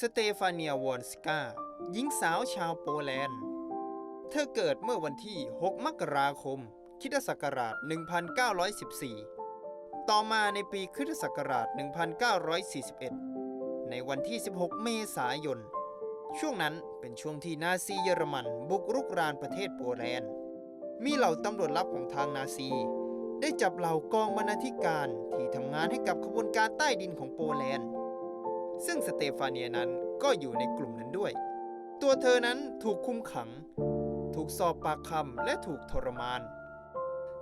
สเตฟาเนียวอนสกาหญิงสาวชาวโปแลนด์ เธอเกิดเมื่อวันที่ 6 มกราคมคิศักราช 1914 ต่อมาในปีคริสตศักราช 1941 ในวันที่ 16 เมษายน ช่วงนั้นเป็นช่วงที่นาซีเยอรมันบุกรุกรานประเทศโปแลนด์ มีเหล่าตำรวจลับของทางนาซี ได้จับเหล่ากองบรรณาธิการที่ทำงานให้กับขบวนการใต้ดินของโปแลนด์ ซึ่งสเตฟาเนียนั้นก็อยู่ในกลุ่มนั้นด้วย ตัวเธอนั้นถูกคุมขัง ถูกสอบปากคำและถูกทรมาน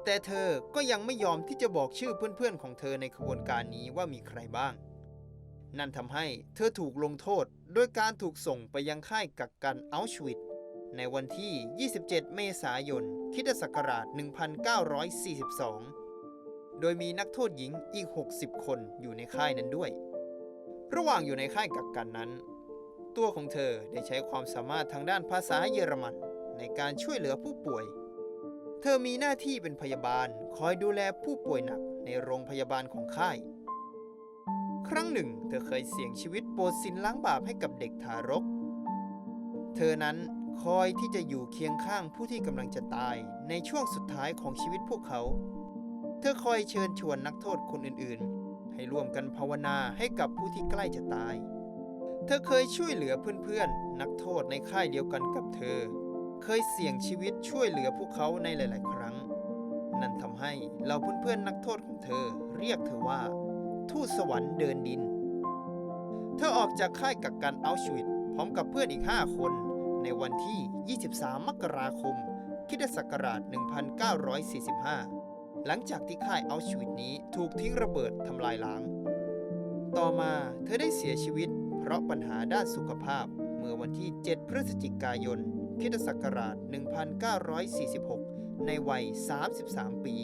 แต่เธอก็ยังไม่ยอมที่จะบอกชื่อเพื่อนๆของเธอในขบวนการนี้ว่ามีใครบ้าง นั่นทำให้เธอถูกลงโทษโดยการถูกส่งไปยังค่ายกักกันอัลชวิตในวันที่ 27 เมษายนคิศักราช 1942 โดยมีนักโทษหญิงอีก 60 คนอยู่ในค่ายนั้นด้วย ระหว่างอยู่ในค่ายกักกันนั้น ตัวของเธอได้ใช้ความสามารถทางด้านภาษาเยอรมันในการช่วยเหลือผู้ป่วย เธอมีหน้าที่เป็นพยาบาลคอยดูแลผู้ป่วยหนักในโรงพยาบาลของค่าย ครั้งหนึ่ง เธอเคยเสี่ยงชีวิตโปรดสินล้างบาปให้กับเด็กทารก เธอนั้นคอยที่จะอยู่เคียงข้างผู้ที่กำลังจะตายในช่วงสุดท้ายของชีวิตพวกเขา เธอคอยเชิญชวนนักโทษคนอื่นๆ ให้ร่วมกันภาวนาให้กับผู้ที่ใกล้จะตาย เธอเคยช่วยเหลือเพื่อนๆ นักโทษในค่ายเดียวกันกับเธอ เคยเสี่ยงชีวิตช่วยเหลือพวกเขาในหลาย ๆ ครั้ง นั่นทำให้เหล่าเพื่อนๆ นักโทษของเธอเรียกเธอว่า ทูตสวรรค์เดินดิน เธอออกจากค่ายกักกันอัลชวิตพร้อมกับเพื่อนอีก 5 คน ในวันที่ 23 มกราคมคิศักราช 1945 หลังจากที่ค่ายเอาชวิตนี้ถูกทิ้งระเบิดทำลายล้าง ต่อมาเธอได้เสียชีวิต เพราะปัญหาด้านสุขภาพเมื่อวันที่ 7 พฤศจิกายนคิศักราช 1946 ในวัย 33 ปี